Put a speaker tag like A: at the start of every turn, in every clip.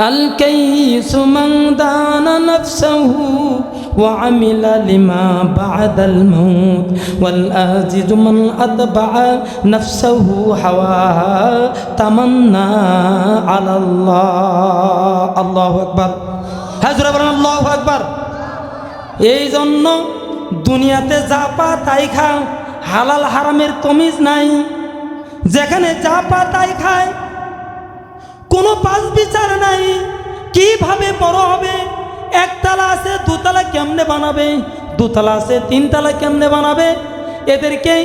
A: الكيس من دان نفسه وعمل لما بعد الموت والآجز من أتبع نفسه هواها تمنى على الله الله أكبر হাজরা বলেন আল্লাহ আকবার এই জন্য দুনিয়াতে যা পা তাই খাও হালাল হারামের তমিজ নাই যেখানে যা পা তাই খায় কোনো পাঁচ বিচার নাই। কীভাবে বড় হবে? একতলা আছে দুতলা কেমনে বানাবে? দুতলা আছে তিনতলা কেমনে বানাবে? এদেরকে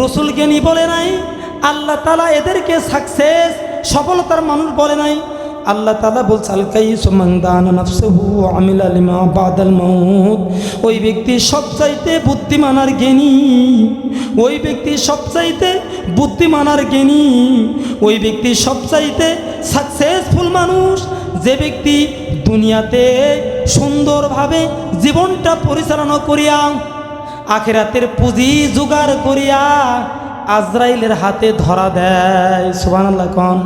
A: রসুল জ্ঞানী বলে নাই, আল্লাহ তালা এদেরকে সাকসেস সফলতার মানুষ বলে নাই। আল্লাহ তালা বলছে আলকাই আমিল ওই ব্যক্তি সবচাইতে বুদ্ধিমান আর জ্ঞানী। ওই ব্যক্তি সবচাইতে বুদ্ধিমান আর জ্ঞানী। ওই ব্যক্তি সবচাইতে সাকসেসফুল মানুষ, যে ব্যক্তি দুনিয়াতে সুন্দরভাবে জীবনটা পরিচালনা করিয়া, আখেরাতের পুঁজি জোগাড় করিয়া আজরাইলের হাতে ধরা দেয়। সুবহানাল্লাহ কন।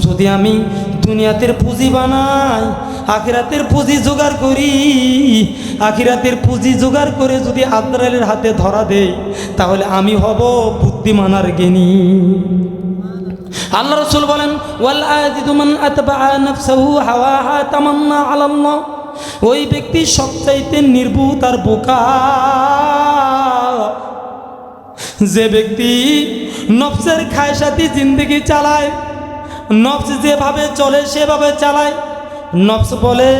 A: যদি আমি দুনিয়াতের পুঁজি বানাই, আখিরাতের পুঁজি জোগাড় করি, আখিরাতের পুঁজি জোগাড় করে যদি আজরাইলের হাতে ধরা দেই, তাহলে আমি হব বুদ্ধিমানার জ্ঞানী। আল্লাহ রসুল বলেন ওই ব্যক্তি সবচাইতে নির্বুত আর বোকা। যে ব্যক্তি নফসের খায়সাতি জিন্দগি চালায়, নফস যেভাবে চলে সেভাবে চালায়, নফস বলে,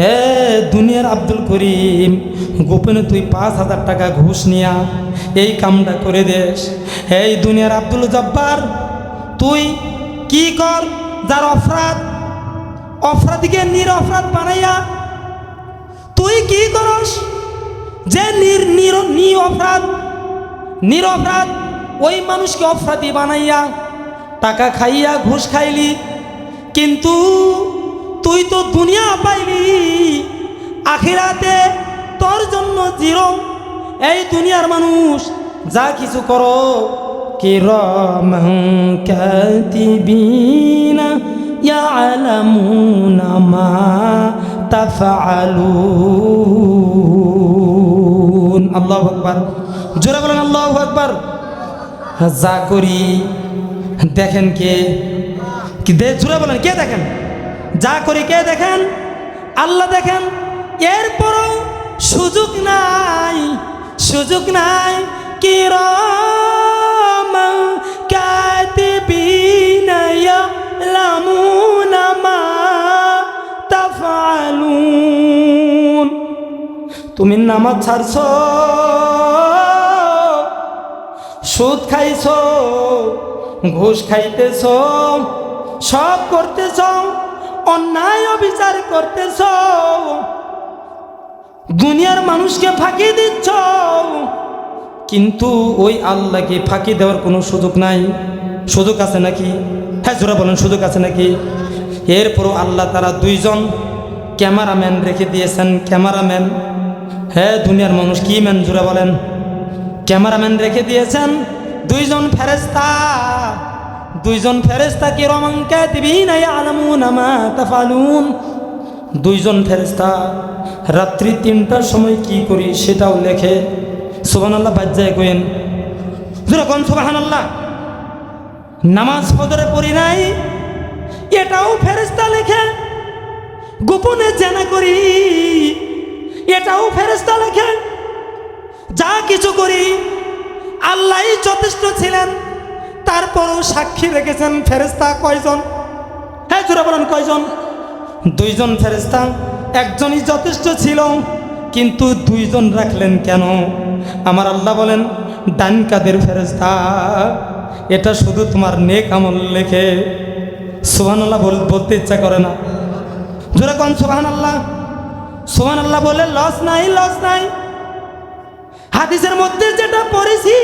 A: হে দুনিয়ার আব্দুল করিম, গোপনে তুই পাঁচ হাজার টাকা ঘুষ নিয়া এই কামটা করে দেস এই দুনিয়ার আব্দুল জব্বার তুই কি কর? যার অপরাধ নির অপরাধ বানাইয়া তুই কি করস? যে নির নির নি অপরাধ নির অপরাধ ওই মানুষকে অপরাধী বানাইয়া টাকা খাইয়া ঘুষ খাইলি। কিন্তু তুই তো দুনিয়া পাইলি, আখিরাতে তোর জন্য জিরো। এই দুনিয়ার মানুষ যা কিছু করো কিরমান কাতিবিনা ইয়ালামুনা মা তাফআলুন আল্লাহু আকবার জোরে বলেন আল্লাহু আকবার যা করি, দেখেন কে? দে, জোরে বলেন, কে দেখেন? যা করি কে দেখেন? আল্লাহ দেখেন। এরপরও সুযোগ নাই সুযোগ নাই তুমি নামাজ ছাড়ছ, সুদ খাইছ, ঘুষ খাইতেছ, সব করতেছ, অন্যায় অবিচার করতেছ, দুনিয়ার মানুষকে ফাঁকি দিচ্ছ কিন্তু ওই আল্লাহকে ফাঁকি দেওয়ার কোনো সুযোগ নাই। সুযোগ আছে নাকি? হ্যাঁ জোরা বলেন, সুযোগ আছে নাকি? এরপরও আল্লাহ তারা দুইজন ক্যামেরাম্যান রেখে দিয়েছেন। ক্যামেরাম্যান হ্যাঁ দুনিয়ার মানুষ, কি ম্যান, জোরা বলেন। ক্যামেরাম্যান রেখে দিয়েছেন দুইজন ফেরেস্তা দুইজন ফেরেস্তা কি রমাঙ্কা দিবি নাই আলামুন আমা তাফালুন। দুইজন ফেরেস্তা রাত্রি তিনটার সময় কি করি সেটাও লেখে। সুবান আল্লাহ বাজ্যায় কইন যেরকম সুবাহান আল্লাহ নামাজ ফদরে পড়ি নাই, এটাও ফেরেস্তা লেখে। গোপনে জানা করি, এটাও ফেরেস্তা লেখে। যা কিছু করি আল্লাহ যথেষ্ট ছিলেন, তারপরও সাক্ষী রেখেছেন ফেরেস্তা কয়জন? হ্যাঁ জোরে বলেন কয়জন? দুইজন ফেরেস্তা একজনই যথেষ্ট ছিল। কিন্তু দুইজন রাখলেন কেন? আমার আল্লাহ বলেন ডান কাদের ফেরেস্তা এটা শুধু তোমার নেক আমল লেখে। সোহান আল্লাহ বলতে ইচ্ছা করে না। জোরে কন সোহান আল্লাহ সোহান আল্লাহ বলে, লস নাই লস নাই। হাদিসের মধ্যে যেটা পড়েছি,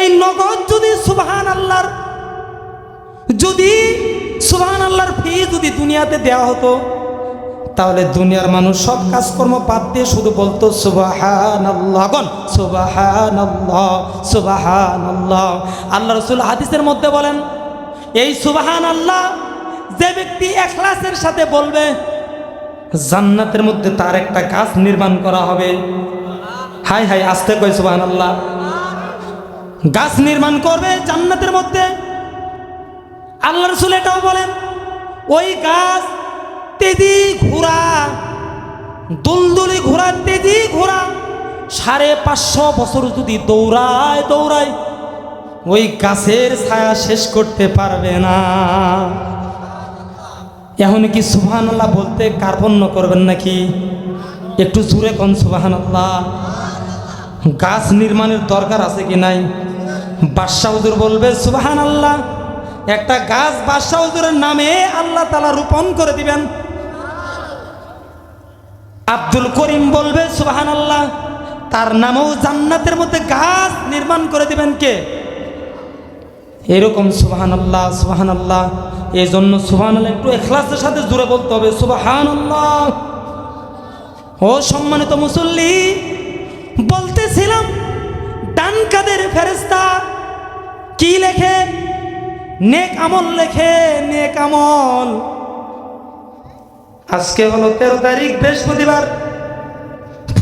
A: এই নগদ যদি সুবহান আল্লাহর যদি সুবহান আল্লাহর ফি যদি দুনিয়াতে দেওয়া হতো তাহলে দুনিয়ার মানুষ সব কাজকর্ম বাদ দিয়ে শুধু বলতো সুবাহান আল্লাহ সুবাহান সুবাহান রসুল হাদিসের মধ্যে বলেন, এই সুবাহান আল্লাহ যে ব্যক্তি এখলাসের সাথে বলবে, জান্নাতের মধ্যে তার একটা গাছ নির্মাণ করা হবে। হাই হাই, আসতে কই সুবাহ আল্লাহ গাছ নির্মাণ করবে জান্নাতের মধ্যে। আল্লাহ রসুল এটাও বলেন, ওই গাছ তেজি ঘোড়া, দুলদুলি ঘোড়া, তেজি ঘোড়া। সাড়ে পাঁচশো বছর যদি দৌড়ায় দৌড়ায়, ওই গাছের ছায়া শেষ করতে পারবে না। এখন কি সুবহান আল্লাহ বলতে কার্পণ্য করবেন নাকি? একটু জুড়ে কন সুবাহান আল্লাহ গাছ নির্মাণের দরকার আছে কি নাই? বাদশাহ বলবে সুবাহান আল্লাহ একটা গাছ বাদশাহ নামে আল্লাহ তালা রোপণ করে দিবেন। আব্দুল করিম বলবে সুবাহান আল্লাহ তার নামেও জান্নাতের মধ্যে গাছ নির্মাণ করে দিবেন কে? এরকম সুবাহান আল্লাহ সুবাহান আল্লাহ এই জন্য সুবাহান আল্লাহ একটু এখলাসের সাথে জুড়ে বলতে হবে সুবাহান আল্লাহ ও সম্মানিত মুসল্লি, বলতেছিলাম ডান কাদের ফেরেস্তা কি লেখে নেক আমল লেখে, নেক আমল। আজকে হলো তেরো তারিখ, বৃহস্পতিবার।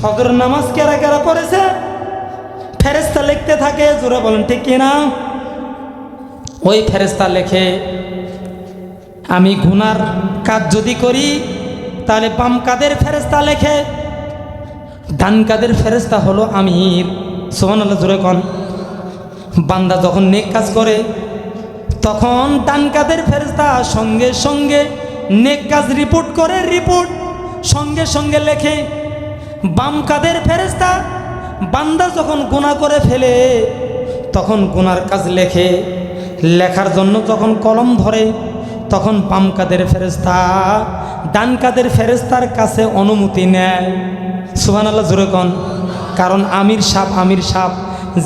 A: ফজর নামাজ কেরা কেরা পড়েছে? ফেরেস্তা লিখতে থাকে, জোরে বলেন, ঠিক কিনা ওই ফেরেস্তা লেখে, আমি গুনার কাজ যদি করি, তাহলে বাম কাদের ফেরেস্তা লেখে? ডান কাদের ফেরেস্তা হলো আমির। সোমান আল্লাহ জোরে কন। বান্দা যখন নেক কাজ করে, তখন ডান কাদের ফেরেস্তা সঙ্গে সঙ্গে নেক কাজ রিপোর্ট করে রিপোর্ট সঙ্গে সঙ্গে লেখে, বাম কাদের ফেরেস্তা বান্দা যখন গুণা করে ফেলে, তখন গুনার কাজ লেখে। লেখার জন্য যখন কলম ধরে, তখন বাম কাদের ফেরেস্তা ডান কাদের ফেরেস্তার কাছে অনুমতি নেয়। সুহান আল্লাহ কারণ আমির সাপ আমির সাপ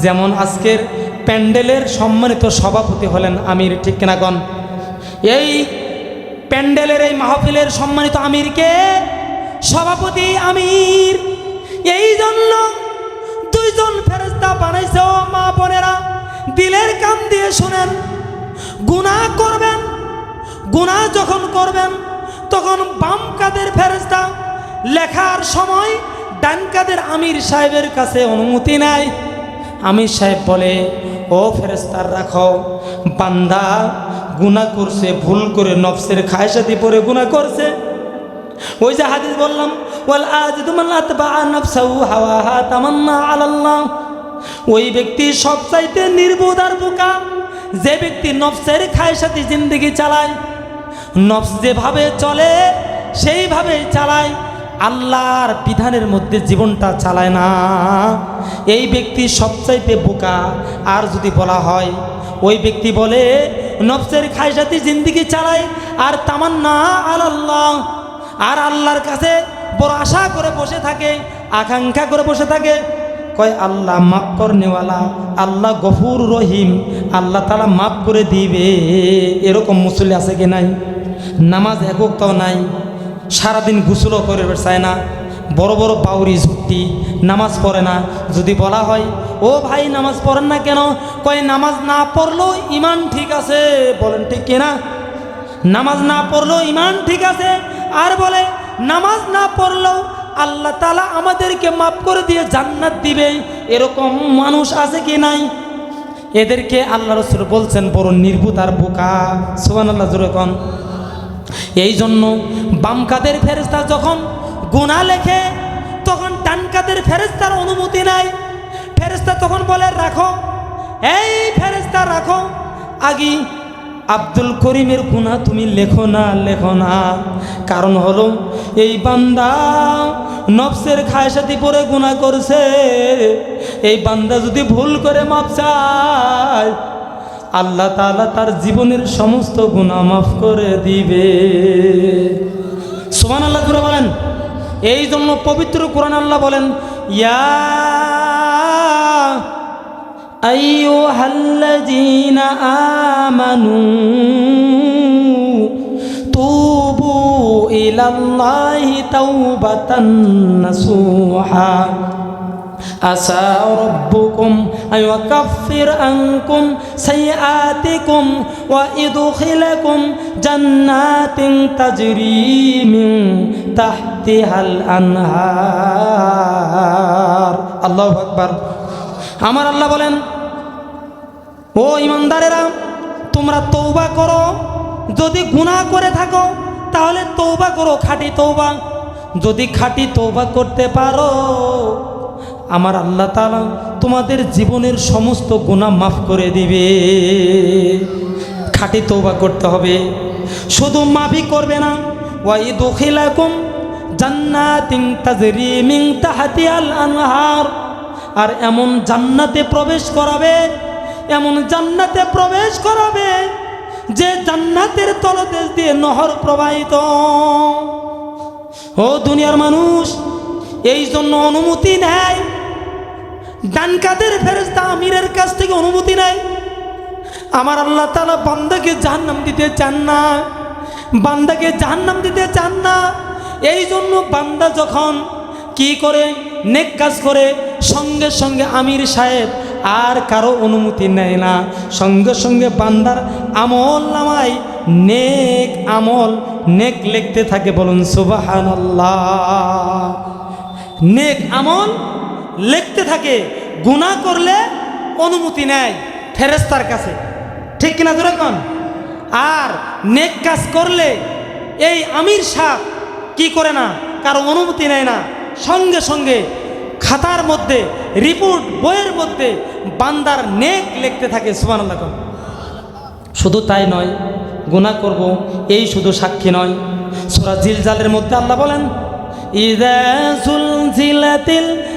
A: যেমন আজকের প্যান্ডেলের সম্মানিত সভাপতি হলেন আমির, ঠিক কিনা কন? এই প্যান্ডেলের এই মাহফিলের সম্মানিত আমিরকে, সভাপতি আমির, এই জন্য দুইজন ফেরেস্তা বানাইছে। ও মা বোনেরা, দিলের কান দিয়ে শুনেন, গুনাহ করবেন, গুনাহ যখন করবেন, তখন বাম কাদের ফেরেস্তা লেখার সময় ডান কাদের আমির সাহেবের কাছে অনুমতি নাই আমির সাহেব বলে, ও ফেরেস্তার রাখো, বান্দা গুনাহ করছে, ভুল করে নফসের খায়সাতি পরে গুনাহ করছে। ওই যে হাদিস বললাম, ওয়াল নাফসাহু হাওয়াহা তামান্না আলাল্লাহ। ওই ব্যক্তি সবচাইতে নির্বোধ আর বোকা, যে ব্যক্তি নফসের খায়সাতি জিন্দগি চালায়, নফস যেভাবে চলে, সেইভাবেই চালায়। আল্লাহর বিধানের মধ্যে জীবনটা চালায় না। এই ব্যক্তি সবচাইতে বোকা। আর যদি বলা হয়, ওই ব্যক্তি বলে, নফসের খায়সাতি জিন্দগি চালায় আর তামান্না আল্লাহ আর আল্লাহর কাছে বড় আশা করে বসে থাকে, আকাঙ্ক্ষা করে বসে থাকে। কয়, আল্লাহ মাফ করনেওয়ালা, আল্লাহ গফুর রহিম, আল্লাহ তালা মাফ করে দিবে। এরকম মুসলি আছে কি নাই? নামাজ এককটাও নাই। সারাদিন গুসলও করে চায় না। বড় বড় বাউরি ঝুটি নামাজ পড়ে না। যদি বলা হয়, ও ভাই, নামাজ পড়েন না কেন? কয়, নামাজ না পড়লেও ইমান ঠিক আছে। বলেন, ঠিক কিনা? নামাজ না পড়লেও ইমান ঠিক আছে। আর বলে, নামাজ না পড়লেও আল্লাহ তালা আমাদেরকে মাফ করে দিয়ে জান্নাত দিবে। এরকম মানুষ আছে কি নাই? এদেরকে আল্লাহ রসুল বলছেন, বড় নির্ভুত আর বোকা। সুবান আল্লাহ জোরে এই জন্য বাম কাদের ফেরেস্তা যখন গুণা লেখে, তখন ডান কাদের ফেরেস্তার অনুমতি নাই। ফেরেস্তা তখন বলে, রাখো, এই ফেরেস্তা রাখো। আগে আব্দুল করিমের গুণা তুমি লেখো না লেখো না। কারণ হলো, এই বান্দা নফসের খায়সাতি পরে গুণা করছে। এই বান্দা যদি ভুল করে মাপ চায় আল্লাহ তালা তার জীবনের সমস্ত গুণা মাফ করে দিবে। সোমান আল্লাহ দূরে বলেন। এই জন্য পবিত্র কোরআন আল্লাহ বলেন, ইয়া আমানু তুবু ইলাল্লাহি আসা রব্বুকুম نصوحا عسى ربكم আইয়াকাফির আনকুম সাইয়াতিকুম ওয়া ইদখিলাকুম জান্নাতিন তাজরি মিন তাহতিহাল আনহার আল্লাহু আকবার আমার আল্লাহ বলেন ও ইমানদারেরা তোমরা তৌবা করো যদি গুনাহ করে থাকো তাহলে তৌবা করো খাঁটি তৌবা যদি খাঁটি তৌবা করতে পারো আমার আল্লাহ তালা তোমাদের জীবনের সমস্ত গুণা মাফ করে দিবে। খাঁটি তৌবা করতে হবে। শুধু মাফি করবে না ওয়াই দখিলাকুম আনহার। আর এমন জান্নাতে প্রবেশ করাবে, এমন জান্নাতে প্রবেশ করাবে যে জান্নাতের তলদেশ দিয়ে নহর প্রবাহিত। ও দুনিয়ার মানুষ, এই জন্য অনুমতি নেয় ডান কাদের ফেরেস্তা আমিরের কাছ থেকে অনুমতি নেয়। আমার আল্লাহ তালা বান্দাকে জাহান্নাম দিতে চান না। বান্দাকে জাহান্নাম দিতে চান না। এই জন্য বান্দা যখন কি করে, নেক কাজ করে, সঙ্গে সঙ্গে আমির সাহেব আর কারও অনুমতি নেয় না। সঙ্গে সঙ্গে বান্দার আমল নামায় নেক আমল নেক লিখতে থাকে বলুন সুবাহান নেক আমল লিখতে থাকে, গুণা করলে অনুমতি নেয় ফেরেস্তার কাছে। ঠিক কিনা ধরে কন? আর নেক কাজ করলে এই আমির সাহ কি করে না? কারও অনুমতি নেয় না। সঙ্গে সঙ্গে খাতার মধ্যে, রিপোর্ট বইয়ের মধ্যে বান্দার নেক লিখতে থাকে সুবান শুধু তাই নয় গুনাহ করব, এই শুধু সাক্ষী নয়। সোরা জিলজালের মধ্যে আল্লাহ বলেন, ইদা জুলজিলাতিল আরদু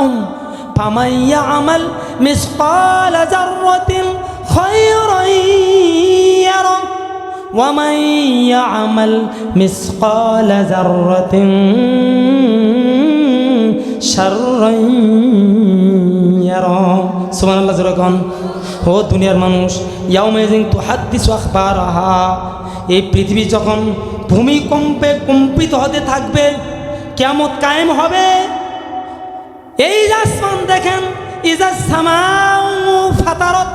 A: أعمالهم فمن يعمل مثقال ذرة خيرا يره ومن يعمل مثقال ذرة شرا يره سبحان الله জোরকন ও দুনিয়ার মানুষ ইয়াউমেজিং তু হাদ্দিস আখবারাহা এই পৃথিবী যখন ভূমিকম্পে কম্পিত হতে থাকবে কেমত কায়েম হবে এই আসমান দেখেন, ইজাজ সামাউ ফাতারত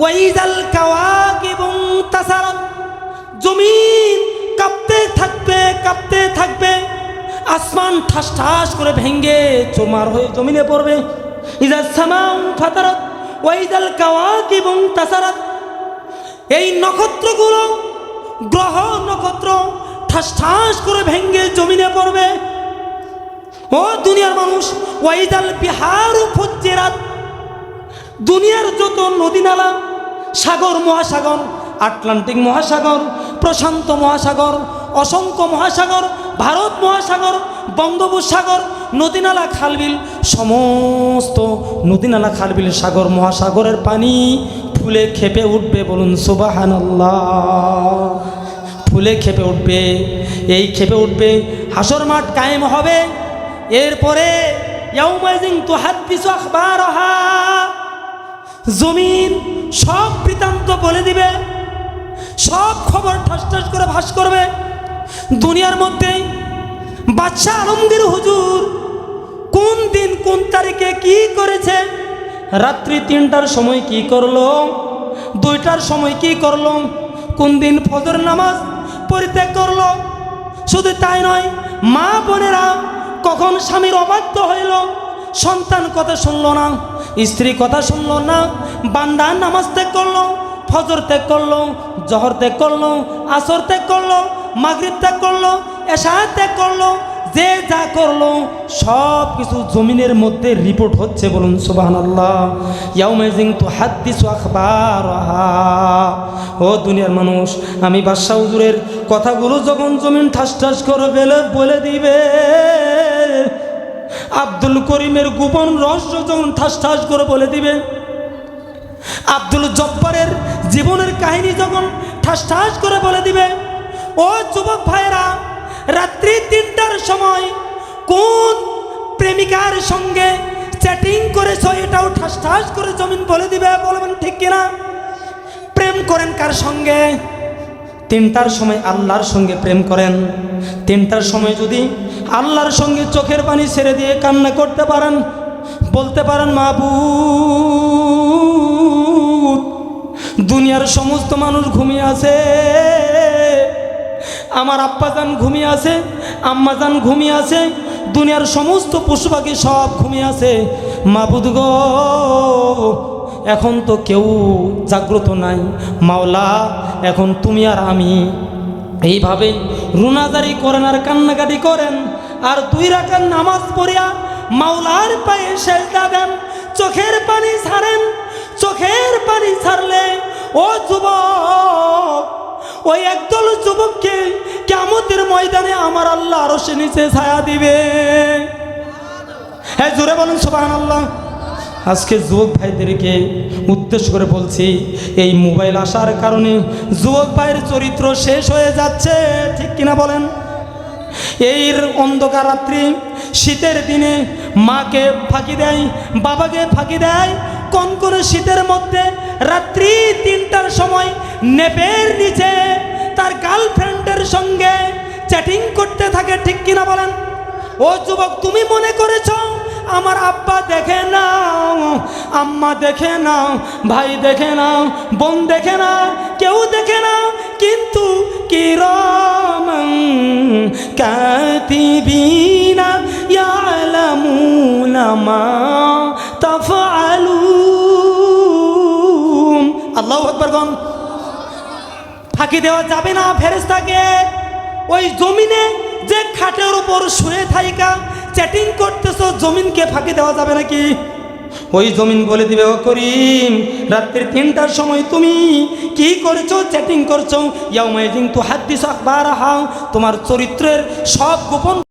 A: ওয়াইজাল কাওয়াকিবুন তাসারত। জমিন কাঁপতে থাকবে কাঁপতে থাকবে, আসমান ঠাস ঠাস করে ভেঙ্গে চোমার হয়ে জমিনে পড়বে। ইজাজ সামাউ ফাতারত ওয়াইজাল কাওয়াকিবুন তাসারত। এই নক্ষত্রগুলো গ্রহ নক্ষত্র ঠাস ঠাস করে ভেঙ্গে জমিনে পড়বে। ও দুনিয়ার মানুষ ওয়াইদাল বিহার ফজ্জেরাত। দুনিয়ার যত নদী নালা, সাগর, মহাসাগর, আটলান্টিক মহাসাগর, প্রশান্ত মহাসাগর, অসংখ্য মহাসাগর, ভারত মহাসাগর, বঙ্গোপসাগর নদীনালা খালবিল, সমস্ত নদীনালা খালবিল, সাগর, মহাসাগরের পানি ফুলে খেপে উঠবে বলুন সুবাহানাল্লাহ। ফুলে খেপে উঠবে, এই খেপে উঠবে, হাসর মাঠ কায়েম হবে। এরপরে জমিন সব বৃত্তান্ত বলে দিবে, সব খবর ঠাস ঠাস করে ভাস করবে। দুনিয়ার মধ্যে বাদশাহ আলমগীর হুজুর কোন দিন, কোন তারিখে কি করেছে, রাত্রি তিনটার সময় কি করল, দুইটার সময় কি করল, কোন দিন ফজর নামাজ পরিত্যাগ করল, শুধু তাই নয়, মা বোনেরা কখন স্বামীর অবাধ্য হইল? সন্তান কথা শুনল না, স্ত্রী কথা শুনল না বান্দা নামাজ ত্যাগ করল, ফজর ত্যাগ করল, জহর ত্যাগ করল, আসর ত্যাগ করল, মাগরিব ত্যাগ করল, এশা ত্যাগ করল, যে যা করল, সব কিছু জমিনের মধ্যে রিপোর্ট হচ্ছে বলুন সুবাহান আল্লাহ ইয়াউমেজিং তো হাদ্দিসু আখবার ও দুনিয়ার মানুষ, আমি বাদশাহ হুজুরের কথাগুলো যখন জমিন ঠাস ঠাস করে বেলে বলে দিবে। আব্দুল করিমের গোপন রহস্য যখন ঠাস ঠাস করে বলে দিবে, আব্দুল জব্বারের জীবনের কাহিনী যখন ঠাস ঠাস করে বলে দিবে, ও যুবক ভাইয়েরা, রাত্রি তিনটার সময় কোন প্রেমিকার সঙ্গে চ্যাটিং করেছ? এটাও ঠাস ঠাস করে জমিন বলে দিবে। বলবেন ঠিক কিনা? প্রেম করেন কার সঙ্গে? তিনটার সময় আল্লাহর সঙ্গে প্রেম করেন। তিনটার সময় যদি আল্লাহর সঙ্গে চোখের পানি ছেড়ে দিয়ে কান্না করতে পারেন, বলতে পারেন, মাবুদ, দুনিয়ার সমস্ত মানুষ ঘুমিয়ে আছে, আমার আব্বাজান ঘুমিয়ে আছে, আম্মাজান ঘুমিয়ে আছে, দুনিয়ার সমস্ত পশু পাখি সব ঘুমিয়ে আছে। মাবুদ গো, এখন তো কেউ জাগ্রত নাই, মাওলা, এখন তুমি আর আমি এইভাবে রুনাজারি করেন আর কান্নাকাটি করেন। আর দুই রাখার নামাজ পড়িয়া মাওলার পায়ে সেজদা দেন, চোখের পানি ছাড়েন, চোখের পানি ছাড়লে, ও যুবক, ওই একদল যুবককে কেমতের ময়দানে আমার আল্লাহ আরও সে নিচে ছায়া দিবে। হ্যাঁ জোরে বলুন সুবাহ আল্লাহ আজকে যুবক ভাইদেরকে উদ্দেশ্য করে বলছি, এই মোবাইল আসার কারণে যুবক ভাইয়ের চরিত্র শেষ হয়ে যাচ্ছে, ঠিক কিনা বলেন? এই অন্ধকার রাত্রি, শীতের দিনে মাকে ফাঁকি দেয়, বাবাকে ফাঁকি দেয়, কোন কোন শীতের মধ্যে রাত্রি তিনটার সময় নেপের নিচে তার গার্লফ্রেন্ডের সঙ্গে চ্যাটিং করতে থাকে, ঠিক কিনা বলেন? ও যুবক, তুমি মনে করেছ, আমার আব্বা দেখে নাও, আম্মা দেখে নাও, ভাই দেখে নাও, বোন দেখে না কেউ দেখে না কিন্তু কিরম কাতিবিনা ইয়ালামুনা মা তাফআলুন আল্লাহু আকবার গন ফাঁকি দেওয়া যাবে না ফেরেস্তাকে ওই জমিনে যে খাটের উপর শুয়ে থাইকা চ্যাটিং করতেছো জমিনকে ফাঁকি দেওয়া যাবে নাকি? ওই জমিন বলে দিবে, ও করিম, রাত্রির তিনটার সময় তুমি কি করছ? চ্যাটিং করছ? ইয়াও মাইজিং তো হাত দিস আখবার হাও তোমার চরিত্রের সব গোপন